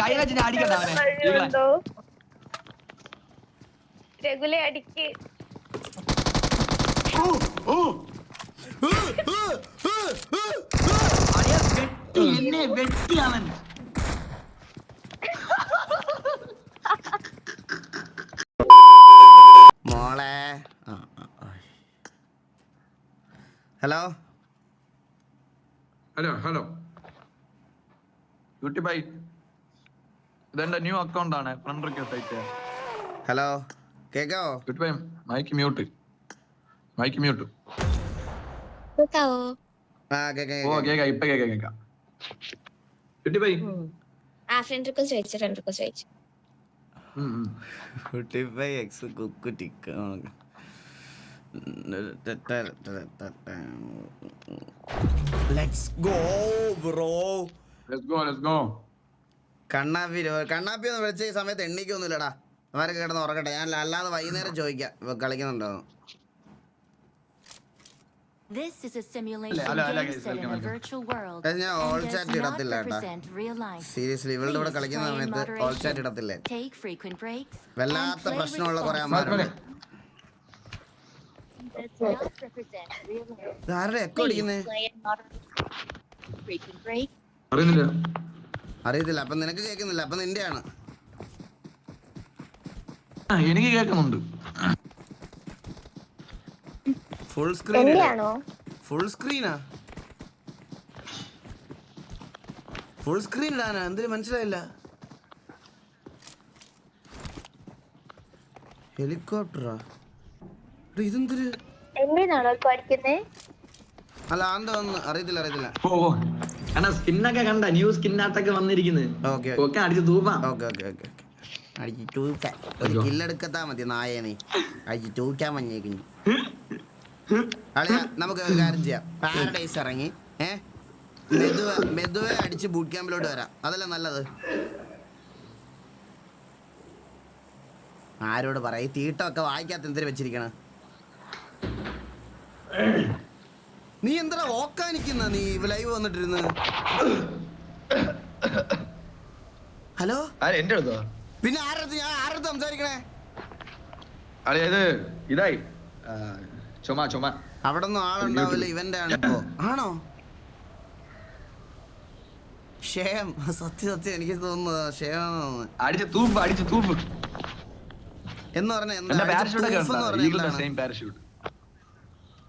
കൈ വെച്ച് ഞാൻ അടിക്കണ്ട അവനെ. ഈകളെ. ഉണ്ടോ രഘുലെ അടിക്ക്. അളിയാ, വെട്ടി എന്നെ വെട്ടി അവൻ. മോളെ. Hello? Hello hello. Beauty bye ഇതെന്റെ ന്യൂ അക്കൗണ്ട് ആണ്. ഫ്രണ്ട് റിക്വസ്റ്റ് ആയിട്ട് ഹലോ കേക്കാവോ good bye mic mute mic mute കേക്കാവോ? ആ കേക്കാം ഓ കേക്കാം. ഇപ്പൊ കേക്കാം കേക്കാം. ബ്യൂട്ടി ബൈ ആ ഫ്രണ്ട് റിക്വസ്റ്റ് അയച്ചു ഫ്രണ്ട് റിക്വസ്റ്റ് അയച്ചു കുട്ടിപ്പൈ എക്സ് കുക്കു ടിക്ക let's go bro let's go let's go കണ്ണാപ്പി കണ്ണാപ്പി ഒന്ന് വിളിച്ച ഈ സമയത്ത് എണ്ണിക്കൊന്നുമില്ലടാ. അവരൊക്കെ കിടന്ന് ഉറക്കട്ടെ ഞാൻ അല്ലാതെ വൈകുന്നേരം ചോദിക്കാം. കളിക്കുന്നുണ്ടോ? സീരിയസ്ലി ഇവളുടെ കളിക്കുന്ന സമയത്ത് ഓൾ ചാറ്റ് ഇടത്തില്ലേ? വല്ലാത്ത പ്രശ്നമുള്ള കുറെ അമ്മമാരുണ്ട് ആരുടെ എക്കോ അടിക്കുന്നേ? അറിയത്തില്ല. അപ്പൊ നിനക്ക് കേൾക്കുന്നില്ല. അപ്പൊ നിന്റെയാണ്. എനിക്ക് കേൾക്കുന്നുണ്ട്. ഫുൾ സ്ക്രീൻ ഫുൾ സ്ക്രീനാ ഫുൾ സ്ക്രീൻ ഇടാനാ? എന്തിനു? മനസ്സിലായില്ല. ഹെലികോപ്റ്ററാ ഇതെന്തൊരു അല്ല ആന്ത അറിയത്തില്ല അറിയത്തില്ല. ഓ ഓ. കാരണം സ്കിന്നൊക്കെ കണ്ട ന്യൂ സ്കിന്നകത്തൊക്കെ വന്നിരിക്കുന്നത് ഓക്കെ. ഒക്കെ അടിച്ച് തൂപ്പാം. Okay okay okay. അടിച്ച് തൂക്കാൻ ഒരു കില്ലെടുക്കത്താ മതി നായനെ. അടിച്ച് അളിയ നമുക്ക് ഒരു കാര്യം ചെയ്യാം. പാരഡൈസ് ഇറങ്ങി. ഏ? മെതുവ മെതുവെ അടിച്ച് ബൂട്ട് ക്യാമ്പിലോട്ട് വരാം. അതല്ലേ നല്ലത്? ആരോട് പറ ഈ തീട്ടമൊക്കെ വായിക്കാത്ത എന്തിനു വെച്ചിരിക്കണ? നീ എന്താ ഓക്കാനിക്കുന്ന നീ ലൈവ് വന്നിട്ടിരുന്ന്. ഹലോ എന്റെ അടുത്തോ? പിന്നെ ആരടുത്ത് ഞാൻ ആരടുത്ത് സംസാരിക്കണേ? അതായത് ഇത് ഇതായി. ചുമ ചുമ. അവിടെ ഒന്നും ആളുണ്ടാവില്ല ഇവന്റെ ആണ് ഇപ്പോ. ആണോ? ക്ഷേം സത്യം സത്യം എനിക്ക് തോന്നുന്നു ക്ഷയം അടിച്ച് തൂപ്പ് അടിച്ച് തൂപ്പ്. എന്ന് പറഞ്ഞ എന്താ? പാരഷൂട്ട് ഒക്കെ തൂഫ് എന്ന് പറഞ്ഞാ ഈഗിളുടെ എന്താണ്? സെയിം പാരഷൂട്ട്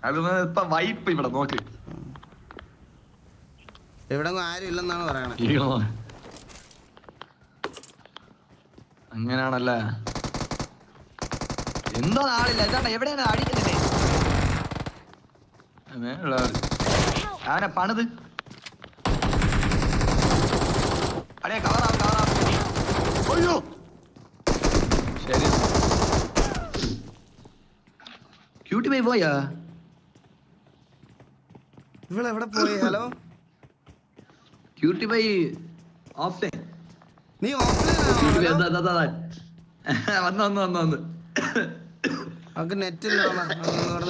അത് ഇപ്പൊ വൈപ്പ് ഇവിടെ നോക്ക്. ഇവിടെ ആരും ഇല്ലെന്നാണ് പറയണത്. അങ്ങനെയാണല്ലേ? എന്തോ ആളില്ല. എന്താണ് എവിടെയാണ് അടിക്കുന്നില്ലേ. അവനെ പണിത്? അടിയ കവറാവും കവറാവും അയ്യോ! ശരി. ക്യൂട്ടി പോയി പോയാ? ഇവളെവിടെ പോയി? Hello? Cutie bye of day നീ ഓഫ്ലൈൻ വന്ന് വന്ന് വന്ന് വന്ന്. അവക്ക് നെറ്റ് ഇല്ല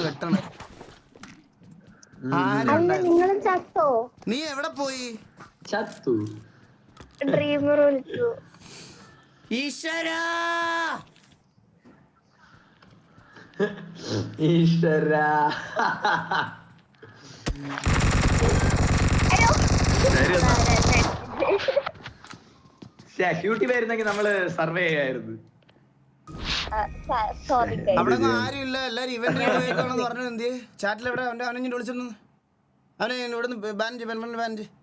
വെട്ടണം. നീ എവിടെ പോയി? ചത്തു. ഡ്രീമർ വിളിച്ചു. ഈശ്വരാ! ഈശ്വര. ക്യൂട്ടി വരുന്നെങ്കിൽ നമ്മൾ സർവേ ചെയ്യായിരുന്നു. സോറി അവിടെ ആരും ഇല്ല എല്ലാരും ഇവന്റ് പറഞ്ഞു എന്ത്? ചാറ്റിൽ എവിടെ അവന്റെ അവനെ വിളിച്ചിരുന്നു അവനെ ഇവിടുന്ന് ബാൻ ബാൻഡ് ബാൻഡ് ബാൻ ചെയ്യും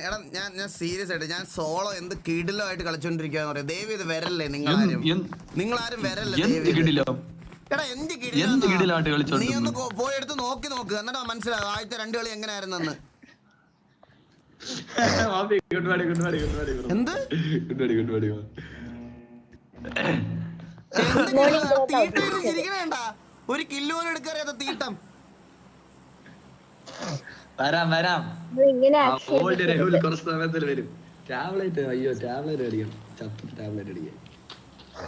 എടാ ഞാൻ ഞാൻ സീരിയസ് ആയിട്ട് ഞാൻ സോളോ എന്ത് കിടിലോ ആയിട്ട് കളിച്ചോണ്ടിരിക്കുക ദയവ് ഇത് വരല്ലേ നിങ്ങളാരും. നിങ്ങളാരും വരല്ലേ ദയവ് എന്ത് ഇത്. എന്ത് എന്ത് കിടിലോ നീ ഒന്ന് പോയി എടുത്ത് നോക്കി നോക്ക്. എന്നിട്ടാ മനസ്സിലാവും ആദ്യത്തെ രണ്ട് കളി എങ്ങനെയായിരുന്നെന്ന് എന്ത്? ഒരു കില്ലോ എടുക്കാറിയാത്ത തീട്ടം. വരാം വരാം. ഓൾഡ് രഹുൽ കുറച്ച് സമയത്തിൽ വരും. ടാബ്ലറ്റ് അയ്യോ ടാബ്ലറ്റ് അടിക്കണം. ചത്തിട്ട് ടാബ്ലറ്റ് അടിക്കാൻ. ഇത്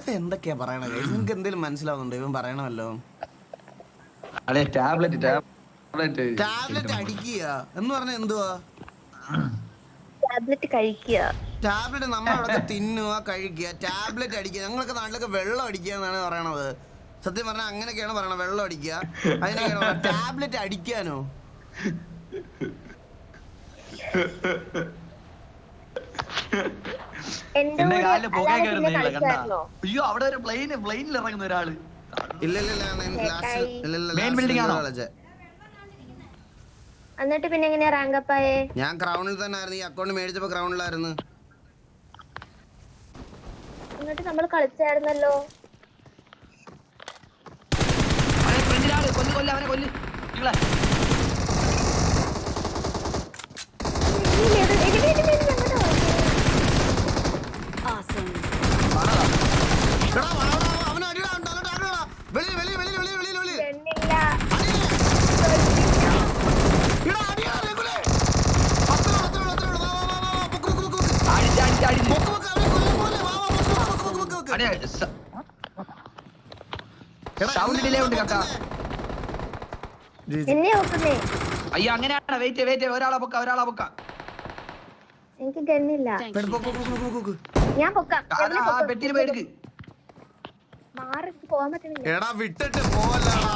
എന്തൊക്കെയാ പറയണത്? നിങ്ങൾക്ക് എന്തെങ്കിലും മനസ്സിലാവുന്നുണ്ടോ? ഇവൻ പറയണമല്ലോ. അതെ ടാബ്ലറ്റ് ടാബ്ലറ്റ്. ടാബ്ലറ്റ് അടിക്കുക. എന്ന് പറഞ്ഞ എന്തുവാ? ടാബ്ലറ്റ് കഴിക്കുക. ടാബ്ലറ്റ് നമ്മളവിടെ തിന്നുക കഴിക്കുക. ടാബ്ലറ്റ് അടിക്കുക. ഞങ്ങളൊക്കെ നാട്ടിലൊക്കെ വെള്ളം അടിക്കുക എന്നാണ് പറയണത്. സത്യം പറഞ്ഞാൽ അങ്ങനെയൊക്കെയാണ് പറയണത്. വെള്ളം അടിക്കുക. അതിനൊക്കെയാണ് ടാബ്ലറ്റ് അടിക്കാനോ? എന്റെ എന്റെ കാലിൽ പുക അല്ലാതെ പിന്നെ കയറുന്നില്ല കണ്ട? അയ്യോ അവിടെ ഒരു പ്ലെയിന് പ്ലെയിനിൽ ഇറങ്ങുന്ന ഒരാൾ. ഇല്ല ഇല്ല ഇല്ല ഇല്ല ഇല്ല building season ആണോ? എന്നിട്ട് പിന്നെ എങ്ങനെയാ റാങ്ക് അപ്പ് ആയേ? ഞാൻ ക്രൗണിൽ തന്നെ ആയിരുന്നു. ഈ അക്കൗണ്ട് മേടിച്ചപ്പോ ക്രൗണിലായിരുന്നു എന്നിട്ട് നമ്മൾ കളിച്ചായിരുന്നല്ലോ? അവനെ കൊല്ല് കൊല്ല് അവനെ കൊല്ല്. നിങ്ങളെ ഇല്ല, ഇത് എങ്ങനെ എങ്ങനെ എങ്ങനെ അങ്ങോട്ട് വന്നു? Awesome. എടാ, വാ, വാ, വാ, അവനെ അടിയെടാ, അവൻ തലയിട്ട് അടിയെടാ. വെളിയിൽ, വെളിയിൽ, വെളിയിൽ, വെളിയിൽ, വെളിയിൽ, വെളിയിൽ. പെണ്ണില്ല എടാ, അടിയെടാ, രഘുലേ. അത്രേ ഉള്ളൂ, അത്രേ ഉള്ളൂ, അത്രേ ഉള്ളൂ. വാ, വാ, വാ, വാ, വാ, പൊക്ക്, പൊക്ക്, പൊക്ക്, പൊക്ക്. അടിച്ച് അടിച്ച് അടിച്ച് പൊക്ക്, പൊക്ക്, അവനെ കൊല്ലാൻ പോലെ. വാ, വാ, പൊക്ക്, പൊക്ക്, പൊക്ക്, പൊക്ക്, പൊക്ക്. അടിയാ സ- എടാ, sound കേട്ടോ. എന്നെ നോക്കുന്നേ. അയ്യോ അങ്ങനെയാണ്. വെയിറ്റ് വെയിറ്റ് ഒരാളെ പൊക്ക ഒരാളെ പൊക്ക. എനിക്ക് ഗണ്ണില്ല. ഞാൻ പൊക്കാം. പെട്ടിയിൽ പോയെടുക്ക് മാറി പോവാൻ പറ്റുന്നില്ല. എടാ വിട്ടിട്ട് പോവല്ലടാ.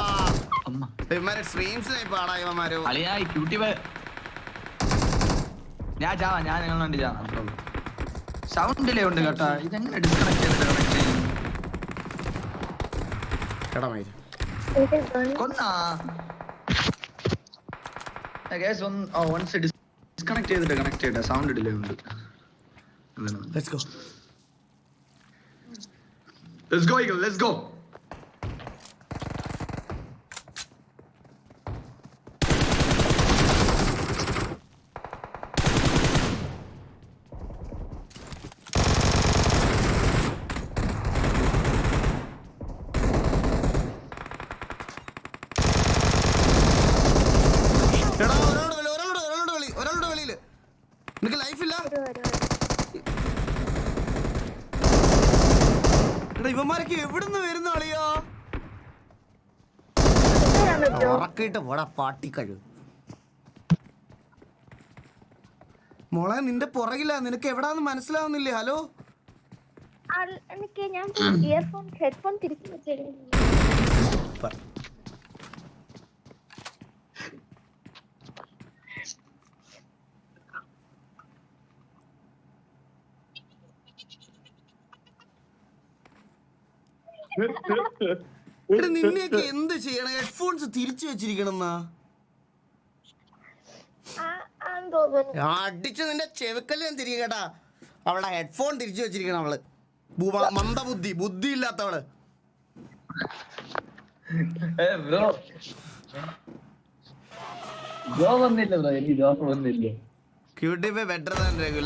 അമ്മ. ഇവന്മാരെ ക്യൂട്ടി ഞാൻ ചാവാ. ഞാൻ നിങ്ങളെ വേണ്ടി ചാവാം. സൗണ്ട് ഉണ്ട് കേട്ടാ. ഇതെങ്ങനെ ഡിസ്കണക്ട് ചെയ്തിട്ട് കണക്ട് ചെയ്യും എടാ മയിൽ. എനിക്ക് gun കൊന്നാ ഗൈസ് ഒന്ന് വൺസ് ഡിസ്കണക്ട് ചെയ്തിട്ട് കണക്ട് ചെയ്യട്ടെ സൗണ്ട് ഡിലേ ഉണ്ട് അതാണ്. Let's go. Let's go, Eagle. Let's go. എടാ ഒരാളുടെ വെളി ഒരാളുടെ ഒരാളുടെ വെളി ഒരാളുടെ വെളിയിൽ നിനക്ക് ലൈഫ് ഇല്ല ഒരു ഒരു- എടാ ഇവന്മാരൊക്കെ എവിടുന്ന് വരുന്ന അളിയാ ഇത് വരാൻ വട പോടാ പാട്ടിക്കഴു മോളെ നിന്റെ പുറകില. നിനക്ക് എവിടാന്ന് മനസ്സിലാവുന്നില്ലേ? ഹലോ? ഞാൻ ഇയർഫോൺ ഹെഡ്ഫോൺ തിരിച്ചു വെച്ചിരുന്നു നിന്നെയൊക്കെ എന്ത് ചെയ്യണം? ഹെഡ്ഫോൺസ് തിരിച്ചു തോന്നുന്നു. അടിച്ച് നിന്റെ ചെവിക്കൽ ഞാൻ തിരികെ കേട്ടാ. അവളുടെ ഹെഡ്ഫോൺ തിരിച്ചു വെച്ചിരിക്കണം അവൾ. മന്ദബുദ്ധി ബുദ്ധി ഇല്ലാത്തവൾ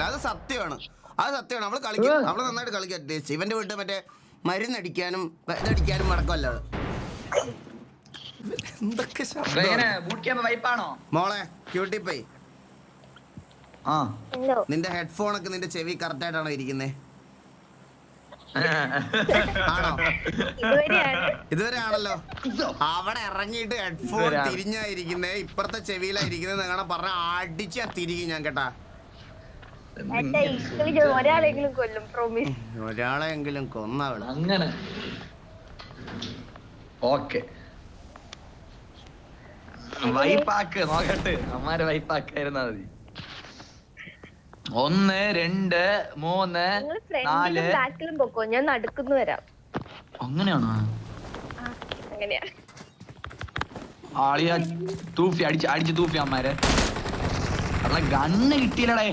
അത് സത്യമാണ്. അത് സത്യമാണ്. അവൾ കളിക്കും. അവൾ നന്നായിട്ട് കളിക്കും. ഇവന്റെ വീട്ടിൽ മറ്റേ മരുന്നടിക്കാനും ഇതടിക്കാനും മടക്കമല്ല അവൾ. മോളെ ക്യൂട്ടി പേ നിന്റെ ഹെഡ്ഫോൺ ഒക്കെ നിന്റെ ചെവി കറക്റ്റ് ആയിട്ടാണോ ഇരിക്കുന്നേ? ആണോ? ഇതുവരെ ആണല്ലോ അവിടെ ഇറങ്ങിയിട്ട് ഹെഡ്ഫോൺ. തിരിഞ്ഞായിരിക്കുന്നേ ഇപ്പുറത്തെ ചെവിയിലായിരിക്കുന്നത് നിങ്ങളെ പറഞ്ഞ അടിച്ച തിരികെ ഞാൻ കേട്ടാ. ഒരാളെങ്കിലും കൊല്ലും പ്രോമിസ് ഒരാളെങ്കിലും കൊന്നവൾ. അങ്ങനെ. ഓക്കെ വൈപ്പാക്ക് നോക്കട്ടെ. അമ്മാരെ വൈപ്പാക്കായിരുന്നാ മതി. ഒന്ന് രണ്ട് മൂന്ന് നാല്. ബാക്കിലും പൊക്കോ. ഞാൻ നടുക്കുന്നു വരാം. അങ്ങനെയാണോ? അങ്ങനെയാ. ആളിയാ തൂഫി അടിച്ച് അടിച്ച് തൂഫി അമ്മാരെ. അല്ല ഗണ്ണ് കിട്ടിയില്ലടേ.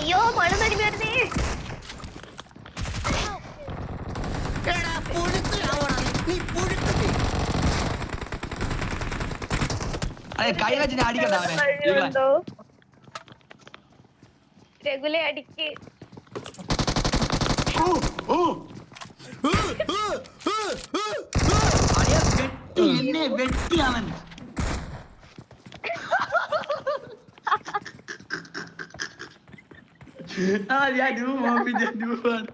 അയ്യോ മഴ നടി വരുന്നേ എടാ, പുഴുത്ത് ചാവടാ നീ. നീ പുഴുത്ത് നീ. അതെ കൈ വെച്ച് ഞാൻ അടിക്കണ്ട അവനെ. രഘുല അടിക്ക്. വെട്ടി എന്നെ വെട്ടി അവൻ. ഡൂബാണ്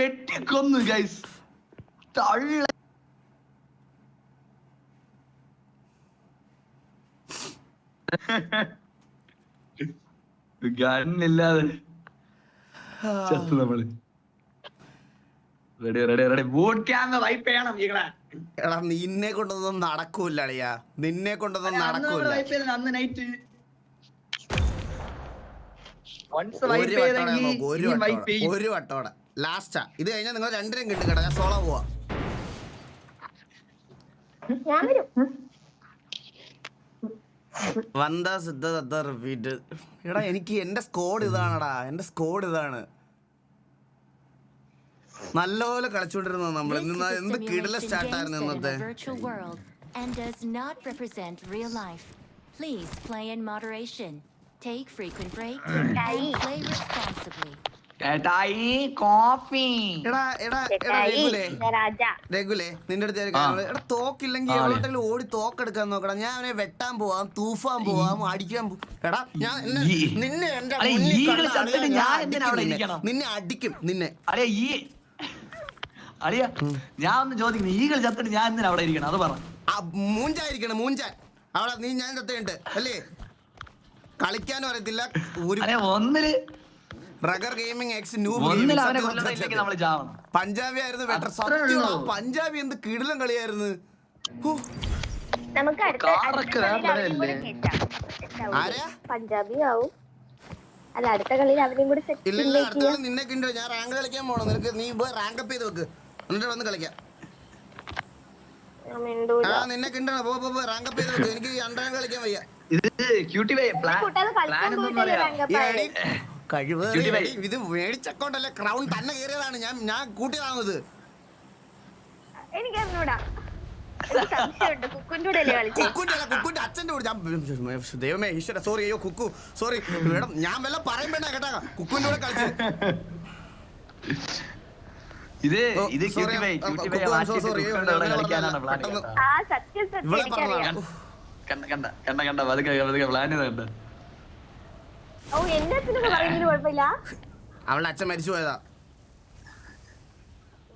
വെട്ടി കൊന്നു ഗൈസ് തള്ള. ഗണ്ണില്ലാതെ ചത്തു നമ്മൾ. Ready ready ready boot camp wipe ചെയ്യണം ഈകളെ. എടാ നിന്നെ കൊണ്ടൊന്നും നടക്കൂല അളിയാ. നിന്നെ കൊണ്ടൊന്നും നടക്കൂല അന്ന് നൈറ്റ് വൺസ് ഒരു വട്ടോടെ ഒരു ഇനി വൈപ്പ് വട്ടോടെ ചെയ്യും. ഒരു വട്ടോടെ ലാസ്റ്റാ ഇത് കഴിഞ്ഞാൽ നിങ്ങൾ രണ്ടിനും കിട്ടും കേട്ടോ. ഞാൻ സോളോ പോവാ. ഞാൻ വരും. വന്ദ സിദ്ധ സത്ത റിപ്പീറ്റ് എടാ എനിക്ക് എന്റെ സ്കോഡ് ഇതാണടാ എന്റെ സ്കോഡ് ഇതാണ് നല്ലപോലെ കളിച്ചോണ്ടിരുന്ന നമ്മൾ ഇന്ന് എന്ത് കിടില സ്റ്റാർട്ട് ആയിരുന്നു ഇന്നത്തെ and does not represent real life. Please play in moderation. Take frequent breaks and play responsibly. ചേട്ടായി കോഫി. എടാ എടാ എടാ രഘുലേ. രഘുലേ നിന്റെ അടുത്ത് ഒരു കാര്യം എടാ തോക്കില്ലെങ്കിൽ ആ, എവിടെയെങ്കിലും ഓടി തോക്കെടുക്കാൻ നോക്കടാ. ഞാൻ അവനെ വെട്ടാൻ പോവാം തൂഫാൻ പോവാം അടിക്കാൻ പോ എടാ ഞാൻ എന്നെ- നിന്നെ എന്റെ അല്ല, മുന്നിൽ ഈകൾ കണ്ടാ ചത്തിട്ട് ഞാൻ ഞാൻ അടിക്കും എന്തിനാ അവിടെ നിന്നെ. ഇരിക്കണം? നിന്നെ അടിക്കും നിന്നെ. അളിയ ഈ അളിയ ഞാൻ ഒന്ന് ചോദിക്കുന്നു ഈകൾ ചത്തിട്ട് ഞാൻ എന്തിനാ അവിടെ ഇരിക്കണം? അത് പറ. ആ മൂഞ്ചായിരിക്കണം മൂഞ്ചാൻ. അവിടെ നീ ഞാൻ ചത്തുണ്ട് അല്ലേ? കളിക്കാനും അറിയത്തില്ല ഒരു അല്ലെ ഒന്നിൽ rugger gaming X new Punjabi ആയിരുന്നു ബെറ്റർ സത്യം ആ പഞ്ചാബി എന്ത് കിടിലം കളിയായിരുന്നു. നമുക്ക്? പഞ്ചാബി ആവും. അല്ല അടുത്ത കളിയിൽ അവനെയും കൂടി സെറ്റ് ഇല്ല അടുത്ത കളി നിന്നെ കിണ്ടോ? ഞാൻ റാങ്ക് കളിക്കാൻ പോണം? നിനക്ക് നീ റാങ്ക് അപ്പ് ചെയ്ത് വെക്ക്. എന്നിട്ട് വന്ന് കളിക്കാം. ആ നിന്നെ കിണ്ടണം. പോ പോ റാങ്ക് അപ്പ് ചെയ്ത് വെക്ക്. എനിക്ക് അണ്ടർ റാങ്ക് കളിക്കാൻ വയ്യ. ഇത് ക്യൂട്ടി വേ പ്ലാൻ പ്ലാൻ ഒന്നും പറയാ. കഴിവ് ഇത് മേടിച്ചക്കോണ്ടല്ലേ ക്രൗൺ തന്നെ കയറിയതാണ്. ഞാൻ ഞാൻ കൂട്ടിയതാണത്. എനിക്ക് എനിക്ക് സംശയമുണ്ട്. കുക്കുന്റെ അച്ഛന്റെ കൂടെ. ഞാൻ ദൈവമേ ഈശ്വര സോറി അയ്യോ കുക്കു സോറി മേഡം ഞാൻ വല്ല പറയണ്ട കേട്ടാ. കുക്കുന്റെ കൂടെ കളിച്ചു. ഇത് ഇത് കണ്ട കണ്ട കണ്ട പതുക്കെ പതുക്കെ പ്ലാൻ ചെയ്ത് കണ്ട ഓ എന്റെ അച്ഛനൊക്കെ പറയുന്നതിന് കുഴപ്പമില്ല. അവളുടെ അച്ഛൻ മരിച്ചു പോയതാ.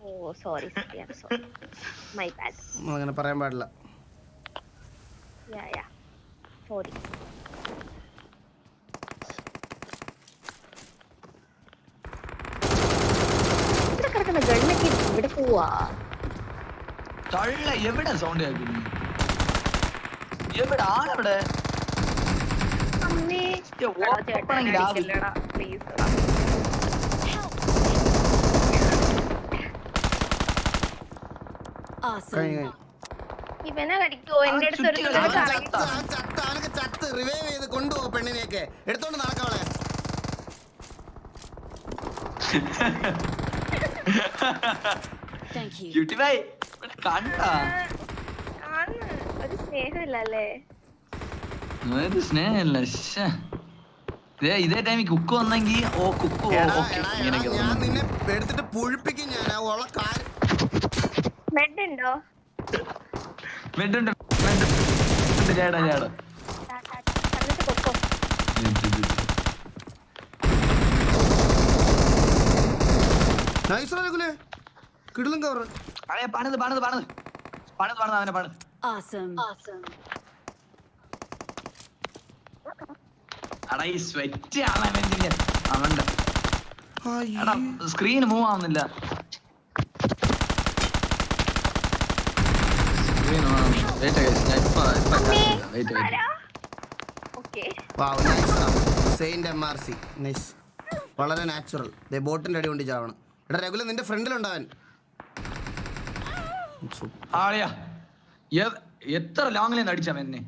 ഓ സോറി സോറി മൈ ബാഡ് അങ്ങനെ പറയാൻ പാടില്ല. യാ യാ സോറി ഇവിടെ കിടക്കുന്ന ഗണ്ണൊക്കെ ഇവിടെ പോവാ. തള്ള എവിടെ സൗണ്ട് കേൾക്കുന്നു? എവിടെ ആളെവിടെ? ഇവനെ കടിക്കോ? എന്റെ അടുത്ത് ഒരു ചത്ത്, റിവൈവ് ചെയ്ത് കൊണ്ടുപോ പെണ്ണിനെയൊക്കെ. എടുത്തോണ്ട് നടക്കവളെ കണ്ടാ? ഒരു സ്നേഹമില്ലല്ലേ? ഒരു സ്നേഹമില്ല ശ്ശേ. ഇതേ ടൈമിൽ കുക്ക് വന്നെങ്കി ഓ കുക്ക് ഞാൻ നിന്നെ എടുത്തിട്ട് പുഴിപ്പിക്കും ഞാൻ. ആ ഉള്ള കാര്യം. ബെഡ് ഉണ്ടോ വെണ്ടുണ്ട് വെണ്ടുണ്ട് ചേടാ ചേടാ ടാ, ടാ, ടാ. എന്നിട്ട് പൊക്കോ നൈസ് രഘുലേ കിടിലും കവർ പഴയ പണിത് പണിത് പണിത് പണിത് പണിത് അവനെ പണിത് ആസം Awesome. എടാ ഈ സ്വെറ്റ് ആണ് അവന്റെ അവന്റെ എടാ സ്ക്രീൻ മൂവ് ആവുന്നില്ല. വളരെ നാച്ചുറൽ ദേ ബോട്ടിന്റെ അടി കൊണ്ട് ചാവണം. എടാ രഘുല നിന്റെ ഫ്രണ്ടിലുണ്ടാവൻ എത്ര ലോങ്ങിൽ നിന്ന് അടിച്ചവൻ എന്നെ?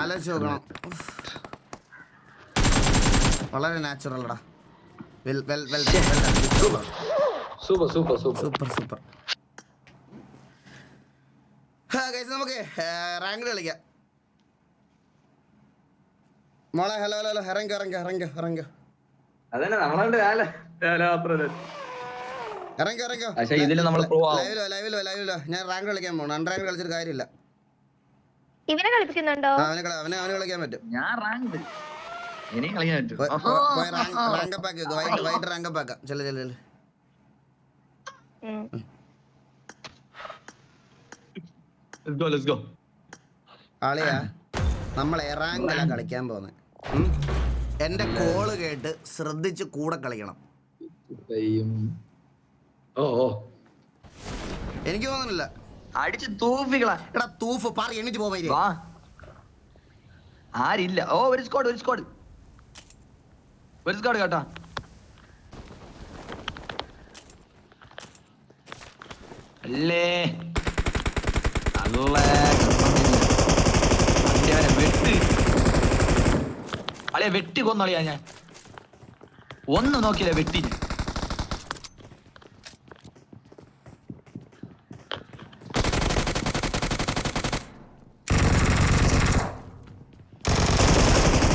ആലോചിച്ച് നോക്കണം. ഉഫ്. വളരെ natural well well well super super super. Super super. നമുക്ക് റാങ്ക് കളിക്കാം. മോളെ ഹലോ ഹലോ ഹലോ ഇറങ്ങ ഇറങ്ങ ഇറങ്ങ ഇറങ്ങ. അതന്നെ നമ്മളെ കാല ഇറങ്ങ ഇറങ്ങ. പക്ഷേ ഇതിൽ ആവും. ലൈവിലോ ലൈവിലോ ലൈവിലോ ഞാൻ റാങ്ക് കളിക്കാൻ പോകണം അൺ റാങ്ക് കളിച്ചിട്ട് കാര്യമില്ല. ഇവനെ കളിപ്പിക്കുന്നുണ്ടോ? നമ്മളെ അവനെ അവനെ അവനെ കളിക്കാൻ പറ്റും. ഞാൻ റാങ്ക് ഇനിയും കളിക്കാൻ പറ്റും. Let's go, let's go. ആളിയാ നമ്മൾ കളിക്കാൻ പോകുന്നത് എന്റെ കോൾ കേട്ട് ശ്രദ്ധിച്ച് കൂടെ കളിക്കണം. എനിക്ക് തോന്നുന്നില്ല. അടിച്ച് തൂഫികളാ എടാ തൂഫ് പറ എണ്ണിട്ട് പോവാ വാ. ആരില്ല. ഓ ഒരു സ്ക്വാഡ് ഒരു സ്ക്വാഡ് ഒരു സ്ക്വാഡ് കേട്ടോ. അല്ലേ? അല്ലേ വെട്ട് അളിയ വെട്ടി കൊന്നളിയാ ഞാൻ. ഒന്ന് നോക്കിയില്ല വെട്ടി ഞാൻ.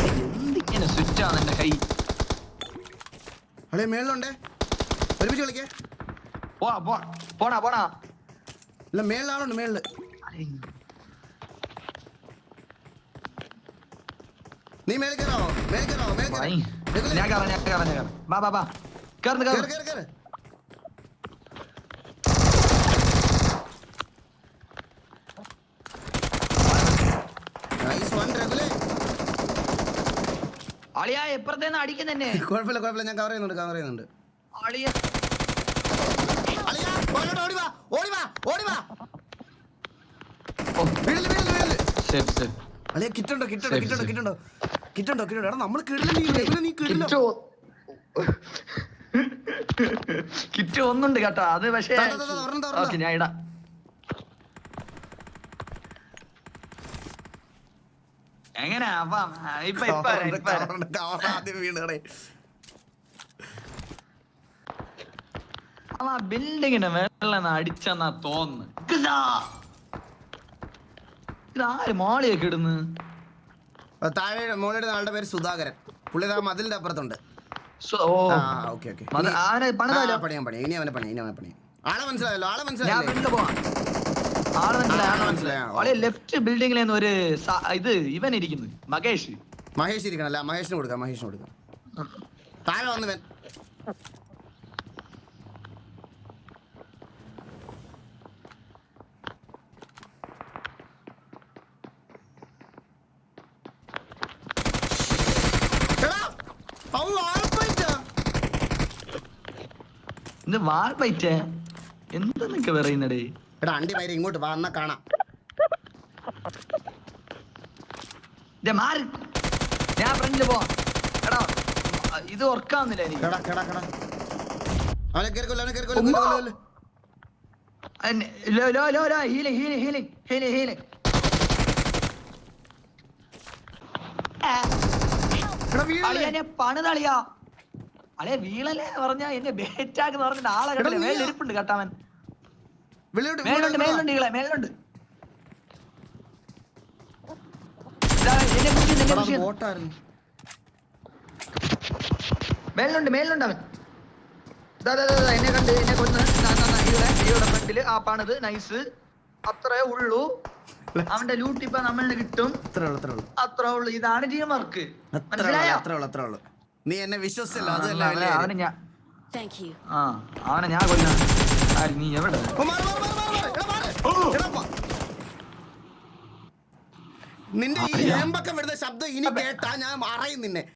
എന്തിങ്ങനെ സ്വിച്ച് ആണ് എന്റെ കൈ അളിയ മേളിലുണ്ടേ. ഒരുമിച്ച് കളിക്കേ. പോടാ പോടാ പോടാ. ഇല്ല മേളിലാളുണ്ട് മേളിൽ. നീ മേളിൽ കയറാവോ മേളിൽ കയറാവോ മേളിൽ കയറ്. ഞാൻ കയറാം ഞാൻ കയറാം ഞാൻ കയറാം ബാ ബാ ബാ കയറുന്നു കേറ്, കയറുന്നു കേറ്, കേറ്. Nice one, രഘുലേ. അളിയാ എപ്പുറത്തേന്ന് അടിക്കുന്നെ കുഴപ്പമില്ല കുഴപ്പമില്ല. ഞാൻ കവർ ചെയ്യുന്നുണ്ട് കവർ ചെയ്യുന്നുണ്ട്. അളിയ. അളിയാ, കിട്ടുണ്ടോ കിട്ടുണ്ടോ കിട്ടുണ്ടോ. കിട്ടുണ്ടോ? കിട്ടുണ്ടോ കിട്ടുണ്ടോ? എടാ നമ്മൾ കിടില്ല നീ കിടില്ല കിറ്റ് ഒന്നുണ്ട് കേട്ടോ. അത് പക്ഷേ ഞാൻ ഇടാം. അപ്പം ഇപ്പൊ ഇപ്പൊ വരാം, ഇപ്പൊ വരാം. ആ ബിൽഡിങ്ങിന്റെ മേലെ അടിച്ചെന്നാ തോന്നുന്നു. ഇതാ. ഇതാര് മോളിയൊക്കെ ഇടുന്നു? താഴെ മോളിയുടെ ആളുടെ പേര് സുധാകരൻ. പുള്ളി ദാ മതിലിന്റെ അപ്പുറത്തുണ്ട്. സോ- ഓ. ആ ഓക്കെ ഓക്കെ. മത- അവനെ പണിതാലോ പണിയാൻ പണി ഇനി അവനെ പണി ഇനി അവനെ പണി ആളെ മനസ്സിലായല്ലോ ആളെ ഞാൻ മനസ്സിലായല്ലേ? ഫ്രണ്ടിൽ പോവാം. ലെഫ്റ്റ് ബിൽഡിങ്ങിൽ നിന്ന് ഒരു സ- ഇത് ഇവൻ ഇരിക്കുന്നു മഹേഷ്. ഇരിക്കണല്ല മഹേഷിന് കൊടുക്കാം മഹേഷിന് കൊടുക്കാം. താഴെ വന്നവൻ. ഇത് വാൾ പൈറ്റേ? എന്താ നിനക്ക് പറയുന്നടേ? എടാ അണ്ടി മൈര ഇങ്ങോട്ട് വാ എന്നാ കാണാം. മാറി. ഞാൻ ഫ്രണ്ടിൽ പോവാം. എടാ ഇത് ഉറക്കാവുന്നില്ല എനിക്ക്. കടാ കടാ കടാ. അവനെ കേറിക്കൊല്ല അവനെ കേറിക്കൊല്ല കൊല്ല, കൊല്ല, കൊല്ല. അന്നെ- ലോ ലോ ലോ എടാ വീഴല്ലേ? അളിയ എന്നെ പണിതളിയാ. അളിയ വീളല്ലേ പറഞ്ഞ എന്നെ ബേറ്റാക്ക് പറഞ്ഞിട്ട് ആളെ എടാ, കണ്ടില്ല? നീ- മേലിരിപ്പുണ്ട് കേട്ടാവൻ. വെളിയോട്ട് മേലുണ്ട് മേലുണ്ട് അവൻ. ദാ, ദാ, ദാ, ദാ, എന്നെ കണ്ട് എന്നെ കൊന്ന്. ദാ, ദാ, ദാ, ഇവിടെ ഫ്രണ്ടിൽ നൈസ്. അത്രേ ഉള്ളൂ. അവന്റെ ലൂട്ട് ഇപ്പൊ നമ്മളിന് കിട്ടും. അത്ര ഉള്ളു അത്രേ അത്രേ ഉള്ളൂ. ഇതാണ് ടീം വർക്ക് അത്രേ ഉള്ളു അത്രേ ഉള്ളു നീ എന്നെ വിശ്വസിച്ചല്ലോ അതല്ല അവനെ ഞാൻ കൊല്ലാ ആ അവനെ ഞാൻ കൊല്ലാം ആര് നീ എവിടെ ഓ, മാറ്, മാറ്, മാറ്, മാറ്, മാറ്. എടാ, മാറ്. എടാ, പോ. നിന്റെ ഈ ഏമ്പക്കം വിടുന്ന ശബ്ദം ഇനി കേട്ടാ ഞാൻ അറിയും നിന്നെ.